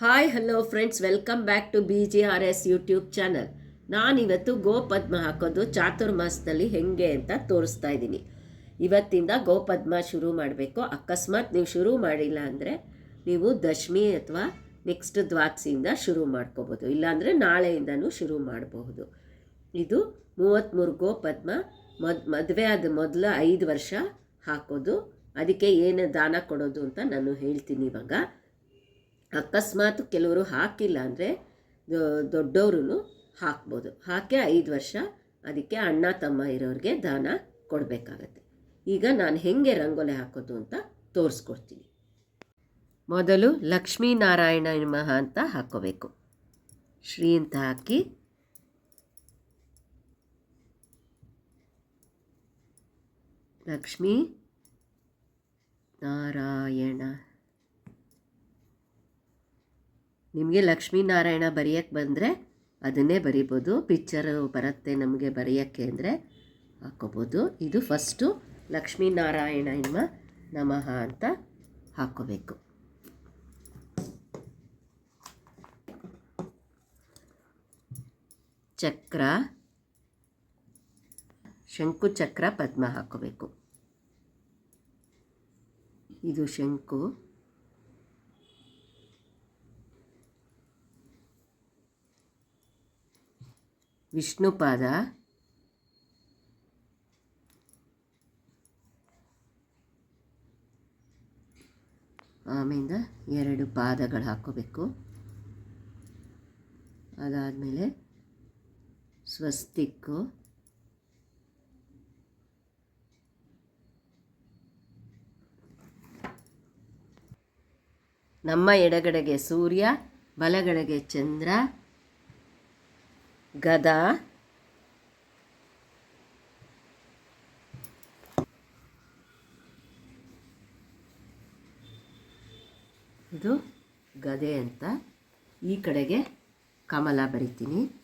Hi hello friends welcome back to B G R S YouTube channel ನಾನಿವತ್ತು ಗೋಪದ್ಮ ಹಾಕೋದು ಚಾತುರ್ಮಾಸದಲ್ಲಿ ಹೆಂಗೆ ಅಂತ ತೋರಿಸ್ತಾ ಇದ್ದೀನಿ. ಇವತ್ತಿಂದ ಗೋಪದ್ಮ ಶುರು ಮಾಡಬೇಕು. ಅಕಸ್ಮಾತ್ ನೀವು ಶುರು ಮಾಡಿಲ್ಲ ಅಂದರೆ ನೀವು ದಶಮಿ ಅಥವಾ ನೆಕ್ಸ್ಟ್ ದ್ವಾದಸಿಯಿಂದ ಶುರು ಮಾಡ್ಕೋಬೋದು. ಇಲ್ಲಾಂದರೆ ನಾಳೆಯಿಂದನೂ ಶುರು ಮಾಡಬಹುದು. ಇದು ಮೂವತ್ತ್ಮೂರು ಗೋಪದ್ಮ ಮದ್, ಮದುವೆ ಆದ ಮೊದಲು ಐದು ವರ್ಷ ಹಾಕೋದು. ಅದಕ್ಕೆ ಏನು ದಾನ ಕೊಡೋದು ಅಂತ ನಾನು ಹೇಳ್ತೀನಿ ಇವಾಗ. ಅಕಸ್ಮಾತ್ ಕೆಲವರು ಹಾಕಿಲ್ಲ ಅಂದರೆ ದೊಡ್ಡವ್ರೂ ಹಾಕ್ಬೋದು. ಹಾಕಿ ಐದು ವರ್ಷ, ಅದಕ್ಕೆ ಅಣ್ಣ ತಮ್ಮ ಇರೋರಿಗೆ ದಾನ ಕೊಡಬೇಕಾಗತ್ತೆ. ಈಗ ನಾನು ಹೆಂಗೆ ರಂಗೋಲಿ ಹಾಕೋದು ಅಂತ ತೋರಿಸ್ಕೊಡ್ತೀನಿ. ಮೊದಲು ಲಕ್ಷ್ಮೀನಾರಾಯಣ ನಮಃ ಅಂತ ಹಾಕೋಬೇಕು. ಶ್ರೀ ಅಂತ ಹಾಕಿ. ಲಕ್ಷ್ಮೀ ನಾರಾಯಣ. ನಿಮಗೆ ಲಕ್ಷ್ಮೀನಾರಾಯಣ ಬರೆಯೋಕ್ಕೆ ಬಂದರೆ ಅದನ್ನೇ ಬರಿಬೋದು ಪಿಕ್ಚರು ಬರುತ್ತೆ ನಮಗೆ ಬರೆಯೋಕ್ಕೆ ಅಂದರೆ ಹಾಕೋಬೋದು. ಇದು ಫಸ್ಟು ಲಕ್ಷ್ಮೀನಾರಾಯಣ ಎಂಬ ನಮಃ ಅಂತ ಹಾಕೋಬೇಕು. ಚಕ್ರ, ಶಂಕು, ಚಕ್ರ, ಪದ್ಮ ಹಾಕೋಬೇಕು. ಇದು ಶಂಕು. ವಿಷ್ಣುಪಾದ. ಆಮೇಲೆ ಎರಡು ಪಾದಗಳು ಹಾಕೋಬೇಕು ಅದಾದಮೇಲೆ ಸ್ವಸ್ತಿಕ್ಕು. ನಮ್ಮ ಎಡಗಡೆಗೆ ಸೂರ್ಯ ಬಲಗಡೆಗೆ ಚಂದ್ರ ಗದಾ. ಇದು ಗದೆ ಅಂತ. ಈ ಕಡೆಗೆ ಕಮಲ ಬರಿತೀನಿ.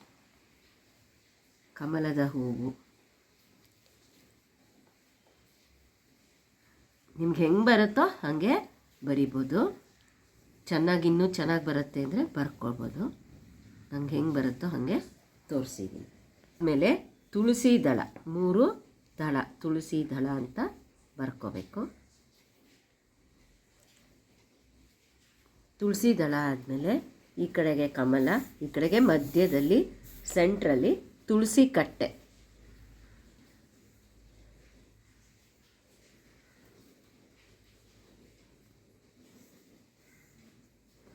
ಕಮಲದ ಹೂವು. ನಿಮ್ಗೆ ಹೆಂಗೆ ಬರುತ್ತೋ ಹಾಗೆ ಬರಿಬೋದು. ಚೆನ್ನಾಗಿ, ಇನ್ನೂ ಚೆನ್ನಾಗಿ ಬರುತ್ತೆ ಅಂದರೆ ಬರ್ಕೊಳ್ಬೋದು. ನಂಗೆ ಹೆಂಗೆ ಬರುತ್ತೋ ಹಾಗೆ ತೋರಿಸಿದ್ದೀನಿ ಆಮೇಲೆ ತುಳಸಿ ದಳ, ಮೂರು ದಳ, ತುಳಸಿ ದಳ ಅಂತ ಬರ್ಕೋಬೇಕು. ತುಳಸಿ ದಳ ಆದಮೇಲೆ ಈ ಕಡೆಗೆ ಕಮಲ, ಈ ಕಡೆಗೆ ಮಧ್ಯದಲ್ಲಿ ಸೆಂಟ್ರಲ್ಲಿ ತುಳಸಿ ಕಟ್ಟೆ.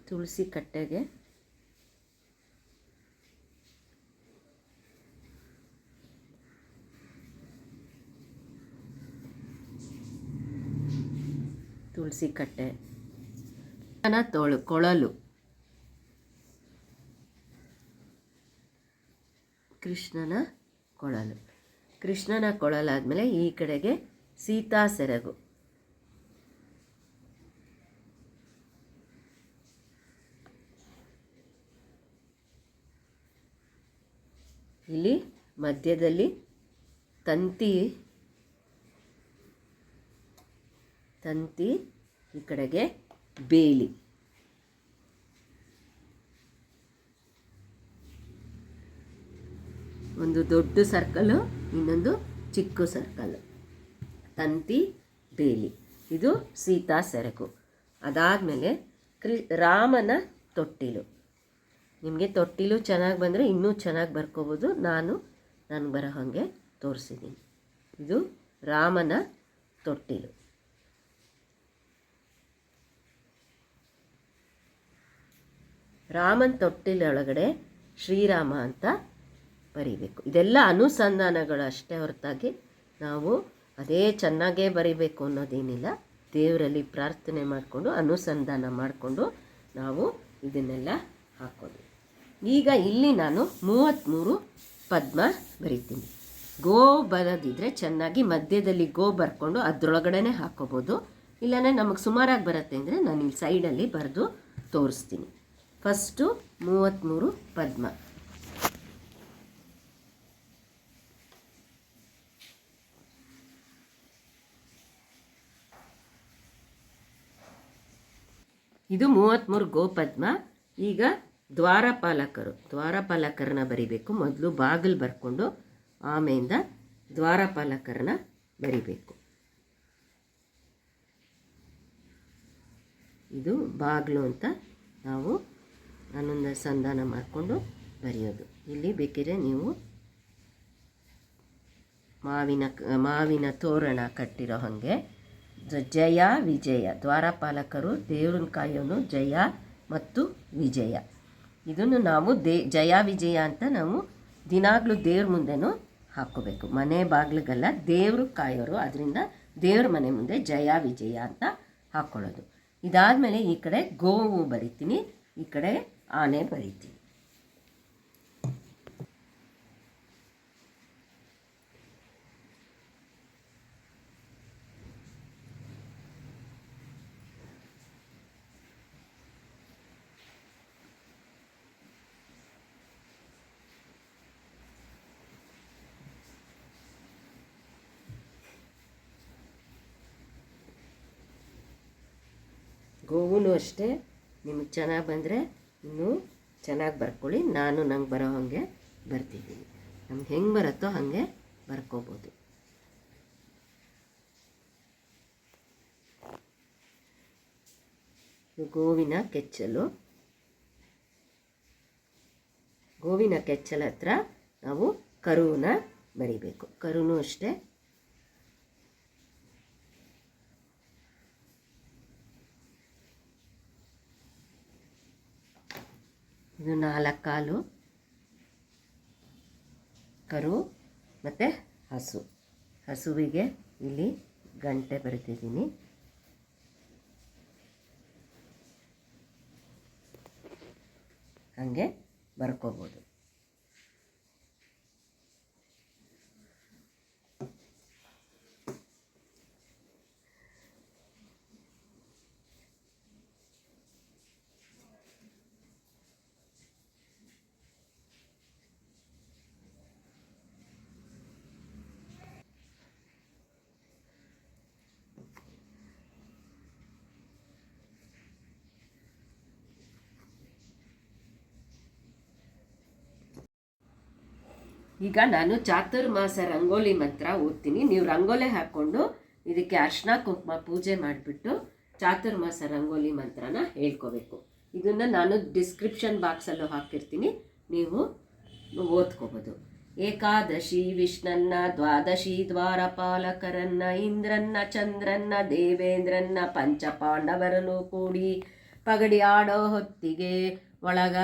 ತುಳಸಿ ಕಟ್ಟೆಗೆ ತುಳಸಿ ಕಟ್ಟೆ ತೊಳು ತೋಳು ಕೊಳಲು. ಕೃಷ್ಣನ ಕೊಳಲು ಕೃಷ್ಣನ ಕೊಳಲಾದಮೇಲೆ ಈ ಕಡೆಗೆ ಸೀತಾ ಸೆರಗು. ಇಲ್ಲಿ ಮಧ್ಯದಲ್ಲಿ ತಂತಿ ತಂತಿ ಈ ಕಡೆಗೆ ಬೇಲಿ. ಒಂದು ದೊಡ್ಡ ಸರ್ಕಲು ಇನ್ನೊಂದು ಚಿಕ್ಕ ಸರ್ಕಲ್ ತಂತಿ, ಬೇಲಿ. ಇದು ಸೀತಾ ಸೆರಗು ಅದಾದಮೇಲೆ ಕ್ರಿ, ರಾಮನ ತೊಟ್ಟಿಲು. ನಿಮಗೆ ತೊಟ್ಟಿಲು ಚೆನ್ನಾಗಿ ಬಂದರೆ ಇನ್ನೂ ಚೆನ್ನಾಗಿ ಬರ್ಕೋಬೋದು. ನಾನು ನಾನು ಬರೋ ಹಾಗೆ ತೋರಿಸಿದ್ದೀನಿ ಇದು ರಾಮನ ತೊಟ್ಟಿಲು. ರಾಮನ ತೊಟ್ಟಿಲೊಳಗಡೆ ಶ್ರೀರಾಮ ಅಂತ ಬರೀಬೇಕು. ಇದೆಲ್ಲ ಅನುಸಂಧಾನಗಳು ಅಷ್ಟೇ ಹೊರತಾಗಿ ನಾವು ಅದೇ ಚೆನ್ನಾಗೇ ಬರೀಬೇಕು ಅನ್ನೋದೇನಿಲ್ಲ. ದೇವರಲ್ಲಿ ಪ್ರಾರ್ಥನೆ ಮಾಡಿಕೊಂಡು, ಅನುಸಂಧಾನ ಮಾಡಿಕೊಂಡು ನಾವು ಇದನ್ನೆಲ್ಲ ಹಾಕೋದು ಈಗ ಇಲ್ಲಿ ನಾನು ಮೂವತ್ತ್ಮೂರು ಪದ್ಮ ಬರಿತೀನಿ. ಗೋ ಬರೋದಿದ್ರೆ ಚೆನ್ನಾಗಿ ಮಧ್ಯದಲ್ಲಿ ಗೋ ಬರ್ಕೊಂಡು ಅದರೊಳಗಡೆ ಹಾಕೋಬೋದು. ಇಲ್ಲಾಂದರೆ ನಮಗೆ ಸುಮಾರಾಗಿ ಬರುತ್ತೆ ಅಂದರೆ ನಾನು ಇಲ್ಲಿ ಸೈಡಲ್ಲಿ ಬರೆದು ತೋರಿಸ್ತೀನಿ. ಫಸ್ಟು ಮೂವತ್ತ್ಮೂರು ಪದ್ಮ. ಇದು ಮೂವತ್ತ್ಮೂರು ಗೋಪದ್ಮ. ಈಗ ದ್ವಾರಪಾಲಕರು. ದ್ವಾರಪಾಲಕರನ್ನ ಬರಿಬೇಕು. ಮೊದಲು ಬಾಗಿಲು ಬರ್ಕೊಂಡು ಆಮೆಯಿಂದ ದ್ವಾರಪಾಲಕರನ್ನ ಬರಿಬೇಕು. ಇದು ಬಾಗಿಲು ಅಂತ ನಾವು ಹನ್ನೊಂದು ಸಂಧಾನ ಮಾಡಿಕೊಂಡು ಬರೆಯೋದು. ಇಲ್ಲಿ ಬೇಕಿದ್ರೆ ನೀವು ಮಾವಿನ ಮಾವಿನ ತೋರಣ ಕಟ್ಟಿರೋ ಹಾಗೆ. ಜಯ, ವಿಜಯ. ದ್ವಾರಪಾಲಕರು ದೇವ್ರನ್ನ ಕಾಯೋನು ಜಯ ಮತ್ತು ವಿಜಯ. ಇದನ್ನು ನಾವು ದೇ, ಜಯ, ವಿಜಯ ಅಂತ ನಾವು ದಿನಾಗಲೂ ದೇವ್ರ ಮುಂದೆನೂ ಹಾಕೋಬೇಕು ಮನೆ ಬಾಗಿಲಿಗೆಲ್ಲ, ದೇವರು ಕಾಯೋರು. ಅದರಿಂದ ದೇವ್ರ ಮನೆ ಮುಂದೆ ಜಯ, ವಿಜಯ ಅಂತ ಹಾಕ್ಕೊಳ್ಳೋದು. ಇದಾದಮೇಲೆ ಈ ಕಡೆ ಗೋವು ಬರಿತೀನಿ. ಈ ಕಡೆ ಆನೆ ಬರಿತೀವಿ ಗೋವು ಅಷ್ಟೇ ನಿಮಗೆ ಚೆನ್ನಾಗಿ ಬಂದರೆ ಇನ್ನೂ ಚೆನ್ನಾಗಿ ಬರ್ಕೊಳ್ಳಿ. ನಾನು ನಂಗೆ ಬರೋ ಹಾಗೆ ಬರ್ತಿದ್ದೀನಿ. ನಮ್ಗೆ ಹೆಂಗೆ ಬರುತ್ತೋ ಹಾಗೆ ಬರ್ಕೋಬೋದು. ಗೋವಿನ ಕೆಚ್ಚಲು. ಗೋವಿನ ಕೆಚ್ಚಲ ಹತ್ರ ನಾವು ಕರುವನ್ನ ಬರಿಬೇಕು. ಕರುನೂ ಅಷ್ಟೇ. ಇದು ನಾಲ್ಕು ಕಾಲು ಕರು ಮತ್ತು ಹಸು. ಹಸುವಿಗೆ ಇಲ್ಲಿ ಗಂಟೆ ಬರಿತಿದ್ದೀನಿ. ಹಾಗೆ ಬರ್ಕೋಬೋದು. ಈಗ ನಾನು ಚಾತುರ್ಮಾಸ ರಂಗೋಲಿ ಮಂತ್ರ ಓದ್ತೀನಿ. ನೀವು ರಂಗೋಲಿ ಹಾಕ್ಕೊಂಡು ಇದಕ್ಕೆ ಅರ್ಶನ, ಕುಂಕುಮ ಪೂಜೆ ಮಾಡಿಬಿಟ್ಟು ಚಾತುರ್ಮಾಸ ರಂಗೋಲಿ ಮಂತ್ರನ ಹೇಳ್ಕೋಬೇಕು. ಇದನ್ನು ನಾನು ಡಿಸ್ಕ್ರಿಪ್ಷನ್ ಬಾಕ್ಸಲ್ಲೂ ಹಾಕಿರ್ತೀನಿ. ನೀವು ಓದ್ಕೋಬೋದು. ಏಕಾದಶಿ ವಿಷ್ಣನ್ನ, ದ್ವಾದಶಿ ದ್ವಾರಪಾಲಕರನ್ನ, ಇಂದ್ರನ್ನ, ಚಂದ್ರನ್ನ, ದೇವೇಂದ್ರನ್ನ, ಪಂಚ ಪಾಂಡವರನ್ನು ಕೂಡಿ ಪಗಡಿ ಆಡೋ ಹೊತ್ತಿಗೆ ಒಳಗ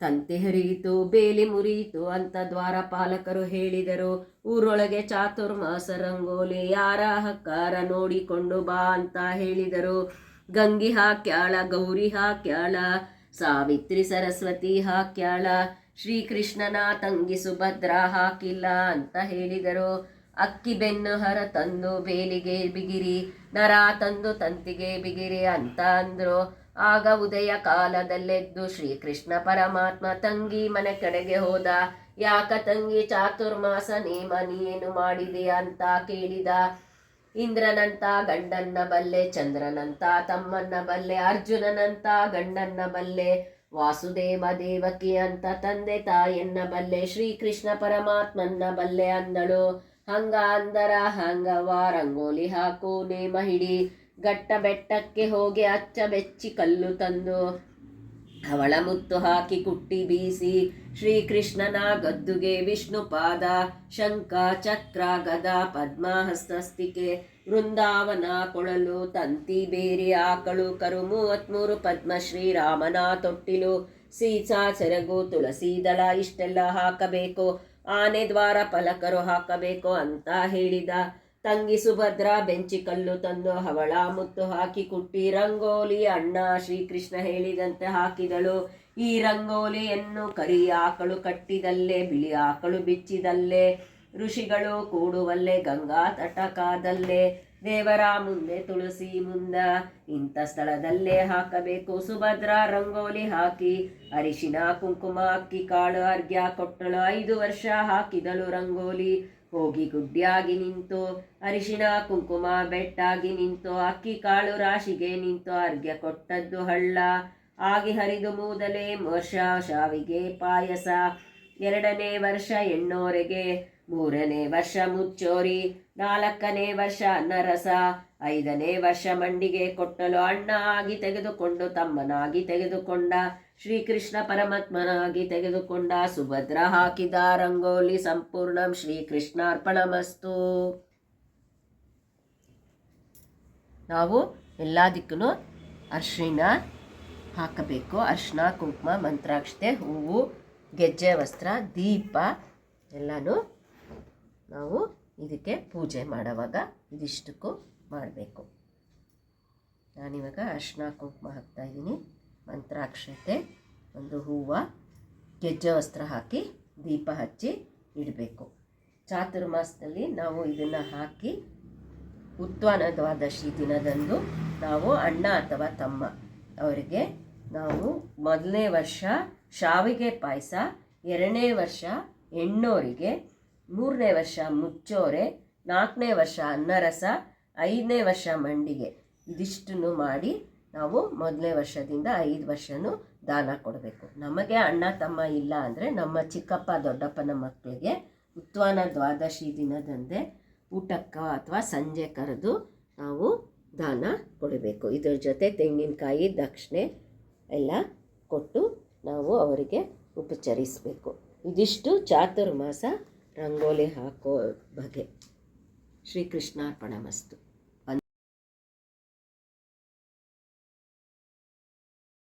ತಂತಿ ಹರಿಯಿತು, ಬೇಲಿ ಮುರಿಯಿತು ಅಂತ ದ್ವಾರಪಾಲಕರು ಹೇಳಿದರು. ಊರೊಳಗೆ ಚಾತುರ್ಮಾಸ ರಂಗೋಲಿ ಯಾರ ಹಕ್ಕಾರ ನೋಡಿಕೊಂಡು ಬಾ ಅಂತ ಹೇಳಿದರು. ಗಂಗಿ ಹಾಕ್ಯಾಳ, ಗೌರಿ ಹಾಕ್ಯಾಳ, ಸಾವಿತ್ರಿ ಸರಸ್ವತಿ ಹಾಕ್ಯಾಳ, ಶ್ರೀಕೃಷ್ಣನ ತಂಗಿ ಸುಭದ್ರ ಹಾಕಿಲ್ಲ ಅಂತ ಹೇಳಿದರು. ಅಕ್ಕಿ ಬೆನ್ನು ಹರ ತಂದು ಬೇಲಿಗೆ ಬಿಗಿರಿ, ನರ ತಂದು ತಂತಿಗೆ ಬಿಗಿರಿ ಅಂತ ಅಂದ್ರು. ಆಗ ಉದಯ ಕಾಲದಲ್ಲೆದ್ದು ಶ್ರೀಕೃಷ್ಣ ಪರಮಾತ್ಮ ತಂಗಿ ಮನೆ ಕಡೆಗೆ ಹೋದ. ಯಾಕ ತಂಗಿ ಚಾತುರ್ಮಾಸ ನೇಮ ನೀನು ಮಾಡಿದೆ ಅಂತ ಕೇಳಿದ. ಇಂದ್ರನಂತ ಗಂಡನ್ನ ಬಲ್ಲೆ, ಚಂದ್ರನಂತ ತಮ್ಮನ್ನ ಬಲ್ಲೆ, ಅರ್ಜುನನಂತ ಗಂಡನ್ನ ಬಲ್ಲೆ, ವಾಸುದೇವ ದೇವಕಿ ಅಂತ ತಂದೆ ತಾಯನ್ನ ಬಲ್ಲೆ, ಶ್ರೀಕೃಷ್ಣ ಪರಮಾತ್ಮನ್ನ ಬಲ್ಲೆ ಅಂದಳು. ಹಂಗ ಅಂದರ ಹಂಗವ ರಂಗೋಲಿ ಹಾಕು ನೇಮ ಹಿಡಿ. ಗಟ್ಟ ಬೆಟ್ಟಕ್ಕೆ ಹೋಗಿ ಅಚ್ಚ ಬೆಚ್ಚಿ ಕಲ್ಲು ತಂದು ಅವಳ ಮುತ್ತು ಹಾಕಿ ಕುಟ್ಟಿ ಬೀಸಿ ಶ್ರೀಕೃಷ್ಣನ ಗದ್ದುಗೆ ವಿಷ್ಣು ಪಾದ, ಶಂಖ, ಚಕ್ರ, ಗದ ಪದ್ಮಹಸ್ತಸ್ತಿಕೆ ವೃಂದಾವನ, ಕೊಳಲು, ತಂತಿ, ಬೇರಿ, ಆಕಳು, ಕರು, ಮೂವತ್ಮೂರು, ಪದ್ಮ ಶ್ರೀರಾಮನ ತೊಟ್ಟಿಲು ಸೀಸಾ ಸೆರಗು, ತುಳಸಿ, ದಳ ಇಷ್ಟೆಲ್ಲ ಹಾಕಬೇಕು. ಆನೆ ದ್ವಾರ ಫಲಕರು ಹಾಕಬೇಕು ಅಂತ ಹೇಳಿದ. ತಂಗಿ ಸುಭದ್ರ ಬೆಂಚಿ ಕಲ್ಲು ತಂದು ಹವಳ ಮುತ್ತು ಹಾಕಿ ಕುಟ್ಟಿ ರಂಗೋಲಿ ಅಣ್ಣ ಶ್ರೀಕೃಷ್ಣ ಹೇಳಿದಂತೆ ಹಾಕಿದಳು. ಈ ರಂಗೋಲಿಯನ್ನು ಕರಿ ಆಕಳು ಕಟ್ಟಿದಲ್ಲೇ ಬಿಳಿ ಆಕಳು ಬಿಚ್ಚಿದಲ್ಲೇ. ಋಷಿಗಳು ಕೂಡುವಲ್ಲೇ, ಗಂಗಾ ತಟಕಾದಲ್ಲೇ ದೇವರ ಮುಂದೆ ತುಳಸಿ ಮುಂದ ಇಂಥ ಸ್ಥಳದಲ್ಲೇ ಹಾಕಬೇಕು. ಸುಭದ್ರ ರಂಗೋಲಿ ಹಾಕಿ, ಅರಿಶಿನ ಕುಂಕುಮ ಅಕ್ಕಿ ಕಾಳು ಅರ್ಘ್ಯ ಕೊಟ್ಟಳು. ಐದು ವರ್ಷ ಹಾಕಿದಳು ರಂಗೋಲಿ. ಹೋಗಿ ಗುಡ್ಡಿಯಾಗಿ ನಿಂತು, ಅರಿಶಿಣ, ಕುಂಕುಮ, ಬೆಟ್ಟಾಗಿ ನಿಂತು, ಅಕ್ಕಿ ಕಾಳು ರಾಶಿಗೆ ನಿಂತು, ಅರ್ಘ್ಯ ಕೊಟ್ಟದ್ದು ಹಳ್ಳ. ಆಗಿ ಹರಿದು ಮೂದಲೇ ವರ್ಷ ಶಾವಿಗೆ ಪಾಯಸ. ಎರಡನೇ ವರ್ಷ ಎಣ್ಣೋರೆಗೆ ಮೂರನೇ ವರ್ಷ ಮುಚ್ಚೋರಿ, ನಾಲ್ಕನೇ ವರ್ಷ ನರಸ, ಐದನೇ ವರ್ಷ ಮಂಡಿಗೆ ಕೊಟ್ಟಲು ಅಣ್ಣ ಆಗಿ ತೆಗೆದುಕೊಂಡು ತಮ್ಮನಾಗಿ ತೆಗೆದುಕೊಂಡ, ಶ್ರೀಕೃಷ್ಣ ಪರಮಾತ್ಮನಾಗಿ ತೆಗೆದುಕೊಂಡ ಸುಭದ್ರ ಹಾಕಿದ ರಂಗೋಲಿ ಸಂಪೂರ್ಣಂ ಶ್ರೀಕೃಷ್ಣಾರ್ಪಣಮಸ್ತು. ನಾವು ಎಲ್ಲದಕ್ಕೂ ಅರ್ಶಿನ ಹಾಕಬೇಕು. ಅರ್ಶಿನ ಕುಂಕುಮ, ಮಂತ್ರಾಕ್ಷತೆ, ಹೂವು, ಗೆಜ್ಜೆ, ವಸ್ತ್ರ, ದೀಪ, ಎಲ್ಲನೂ ನಾವು ಇದಕ್ಕೆ ಪೂಜೆ ಮಾಡೋವಾಗ ಇದಿಷ್ಟಕ್ಕೂ ಮಾಡಬೇಕು. ನಾನಿವಾಗ ಅರ್ಶಿನ ಕುಂಕುಮ ಹಾಕ್ತಾಯಿದ್ದೀನಿ ಮಂತ್ರಾಕ್ಷತೆ, ಒಂದು ಹೂವು, ಗೆಜ್ಜೆ ವಸ್ತ್ರ ಹಾಕಿ ದೀಪ ಹಚ್ಚಿ ಇಡಬೇಕು. ಚಾತುರ್ಮಾಸದಲ್ಲಿ ನಾವು ಇದನ್ನು ಹಾಕಿ ಉತ್ವಾನ ದ್ವಾದಶಿ ದಿನದಂದು ನಾವು ಅಣ್ಣ ಅಥವಾ ತಮ್ಮ ಅವರಿಗೆ ನಾವು ಮೊದಲನೇ ವರ್ಷ ಶಾವಿಗೆ ಪಾಯಸ, ಎರಡನೇ ವರ್ಷ ಎಣ್ಣೋರಿಗೆ ಮೂರನೇ ವರ್ಷ ಮುಚ್ಚೋರೆ, ನಾಲ್ಕನೇ ವರ್ಷ ಅನ್ನರಸ, ಐದನೇ ವರ್ಷ ಮಂಡಿಗೆ. ಇದಿಷ್ಟನ್ನು ಮಾಡಿ ನಾವು ಮೊದಲನೇ ವರ್ಷದಿಂದ ಐದು ವರ್ಷನೂ ದಾನ ಕೊಡಬೇಕು. ನಮಗೆ ಅಣ್ಣ ತಮ್ಮ ಇಲ್ಲ ಅಂದರೆ ನಮ್ಮ ಚಿಕ್ಕಪ್ಪ, ದೊಡ್ಡಪ್ಪನ ಮಕ್ಕಳಿಗೆ ಉತ್ವಾನ ದ್ವಾದಶಿ ದಿನದಂದೇ ಊಟಕ್ಕ ಅಥವಾ ಸಂಜೆ ಕರೆದು ನಾವು ದಾನ ಕೊಡಬೇಕು. ಇದರ ಜೊತೆ ತೆಂಗಿನಕಾಯಿ, ದಕ್ಷಿಣೆ ಎಲ್ಲ ಕೊಟ್ಟು ನಾವು ಅವರಿಗೆ ಉಪಚರಿಸಬೇಕು. ಇದಿಷ್ಟು ಚಾತುರ್ಮಾಸ ರಂಗೋಲಿ ಹಾಕೋ ಬಗೆ. ಶ್ರೀಕೃಷ್ಣಾರ್ಪಣ ಮಸ್ತು